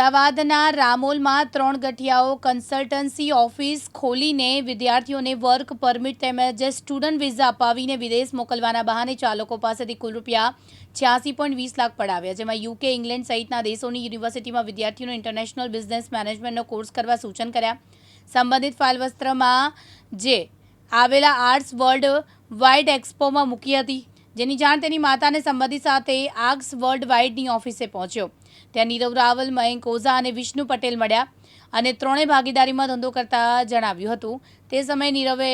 અમદાવાદના રામોલમાં ત્રણ ગઠિયાઓ consultancy office ખોલીને વિદ્યાર્થીઓને વર્ક પરમિટ તેમજ સ્ટુડન્ટ વિઝા અપાવીને વિદેશ મોકલવાના બહાને ચાલકો પાસેથી કુલ રૂપિયા છ્યાસી પોઈન્ટ વીસ લાખ પડાવ્યા, જેમાં યુકે, ઇંગ્લેન્ડ સહિતના દેશોની યુનિવર્સિટીમાં વિદ્યાર્થીઓને ઇન્ટરનેશનલ બિઝનેસ મેનેજમેન્ટનો કોર્સ કરવા સૂચન કર્યા. સંબંધિત ફાઇલવસ્ત્રમાં જે આવેલા આર્ટ્સ વર્લ્ડ વાઇડ એક્સપોમાં મૂકી હતી, જેની જાણ તેની માતાને સંબંધિત સાથે આર્ટ્સ વર્લ્ડ વાઇડની ઓફિસે પહોંચ્યો. ત્યાં નીરવ રાવલ, મયંક ઓઝા અને વિષ્ણુ પટેલ મળ્યા અને ત્રણેય ભાગીદારીમાં ધંધો કરતા જણાવ્યું હતું. તે સમયે નીરવે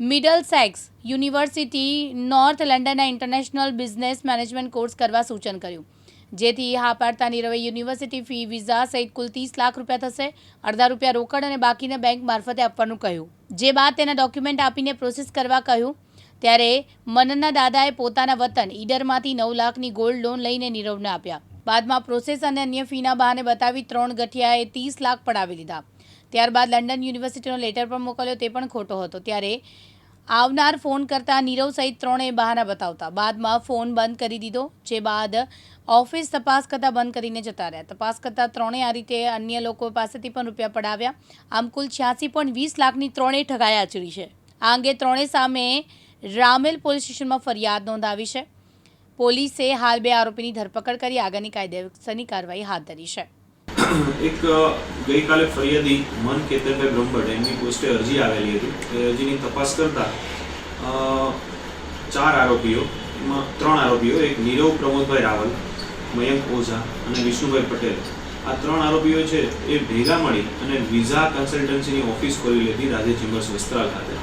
મિડલ સેક્સ યુનિવર્સિટી નોર્થ લંડનના ઇન્ટરનેશનલ બિઝનેસ મેનેજમેન્ટ કોર્સ કરવા સૂચન કર્યું. જેથી હા પાડતા નીરવે યુનિવર્સિટી ફી, વિઝા સહિત કુલ ત્રીસ લાખ રૂપિયા થશે. અડધા રૂપિયા રોકડ અને બાકીને બેંક મારફતે આપવાનું કહ્યું. જે બાદ તેના ડોક્યુમેન્ટ આપીને પ્રોસેસ કરવા કહ્યું. ત્યારે મનનના દાદાએ પોતાના વતન ઈડરમાંથી નવ લાખની ગોલ્ડ લોન લઈને નીરવને આપ્યા. બાદમાં પ્રોસેસ અને અન્ય ફીના બહાને બતાવી ત્રણ ગઠિયાએ ત્રીસ લાખ પડાવી લીધા. ત્યારબાદ લંડન યુનિવર્સિટીનો લેટર પણ મોકલ્યો, તે પણ ખોટો હતો. ત્યારે આવનાર ફોન કરતા નીરવ સહિત ત્રણેય બહાના બતાવતા. બાદમાં ફોન બંધ કરી દીધો, જે બાદ ઓફિસ તપાસ કરતાં બંધ કરીને જતા રહ્યા. તપાસ કરતાં ત્રણેય આ રીતે અન્ય લોકો પાસેથી પણ રૂપિયા પડાવ્યા. આમ કુલ છ્યાસી પોઈન્ટ વીસ લાખની ત્રણેય ઠગાઈ છે. આ અંગે ત્રણે સામે રામેલ પોલીસ સ્ટેશનમાં ફરિયાદ નોંધાવી છે. પોલીસે હાલ બે આરોપીની ધરપકડ કરી આગળની કાયદેસરની કાર્યવાહી હાથ ધરી છે. એક ગઈકાલે ફરિયાદી મન કેતનભાઈ બ્રહ્મભટ્ટ, એમની પોસ્ટે અરજી આવેલી હતી. એ અરજીની તપાસ કરતા ચાર આરોપીઓ, એમાં ત્રણ આરોપીઓ, એક નીરવ પ્રમોદભાઈ રાવલ, મયંક ઓઝા અને વિષ્ણુભાઈ પટેલ. આ ત્રણ આરોપીઓ છે એ ભેગા મળી અને વિઝા કન્સલ્ટન્સીની ઓફિસ ખોલી લીધી રાધે ચેમ્બર્સ વસ્ત્રાલ ખાતે.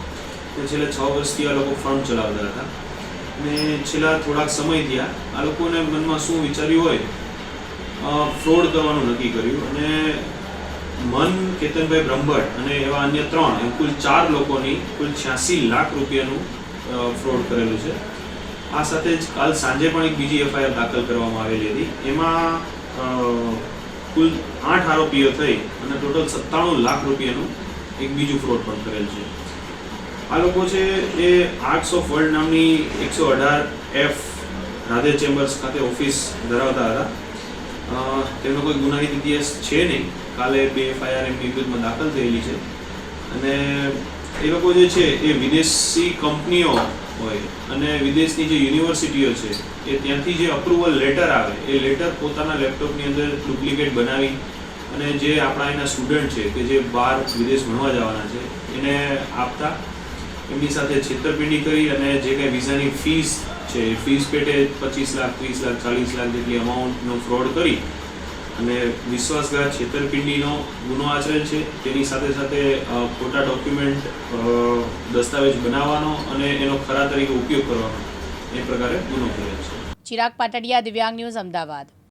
છેલ્લા છ વર્ષથી આ લોકો ફર્મ ચલાવતા હતા. અને છેલ્લા થોડાક સમય થયા આ લોકોને મનમાં શું વિચાર્યું હોય ફ્રોડ કરવાનું નક્કી કર્યું અને મન કેતનભાઈ બ્રહ્મભટ્ટ અને એવા અન્ય ત્રણ, એમ કુલ ચાર લોકોની કુલ છ્યાસી લાખ રૂપિયાનું ફ્રોડ કરેલું છે. આ સાથે જ કાલ સાંજે પણ એક બીજી એફઆઈઆર દાખલ કરવામાં આવેલી હતી. એમાં કુલ આઠ આરોપીઓ થઈ અને ટોટલ સત્તાણું લાખ રૂપિયાનું એક બીજું ફ્રોડ પણ કરેલ છે. આ લોકો છે એ આર્ટ્સ ઓફ વર્લ્ડ નામની એકસો અઢાર એફ રાધે ચેમ્બર્સ ખાતે ઓફિસ ધરાવતા હતા. તેમનો કોઈ ગુનાહિત ઇતિહાસ છે નહીં. કાલે બે એફઆઈઆર એમની વિરુદ્ધમાં દાખલ થયેલી છે. અને એ લોકો જે છે એ વિદેશી કંપનીઓ હોય અને વિદેશની જે યુનિવર્સિટીઓ છે, એ ત્યાંથી જે અપ્રુવલ લેટર આવે, એ લેટર પોતાના લેપટોપની અંદર ડુપ્લિકેટ બનાવી અને જે આપણા એના સ્ટુડન્ટ છે કે જે બહાર વિદેશ ભણવા જવાના છે, એને આપતા એમની સાથે છેતરપિંડી કરી અને જે કંઈ વિઝાની ફીસ છે એ ફીસ પેટે પચીસ લાખ, ત્રીસ લાખ, ચાલીસ લાખ જેટલી અમાઉન્ટનો ફ્રોડ કરી અને વિશ્વાસઘાત, છેતરપિંડીનો ગુનો આચરેલ છે. તેની સાથે સાથે ખોટા ડોક્યુમેન્ટ દસ્તાવેજ બનાવવાનો અને એનો ખરા તરીકે ઉપયોગ કરવાનો એ પ્રકારે ગુનો કરેલ છે. ચિરાગ પાટડિયા, દિવ્યાંગ ન્યૂઝ, અમદાવાદ.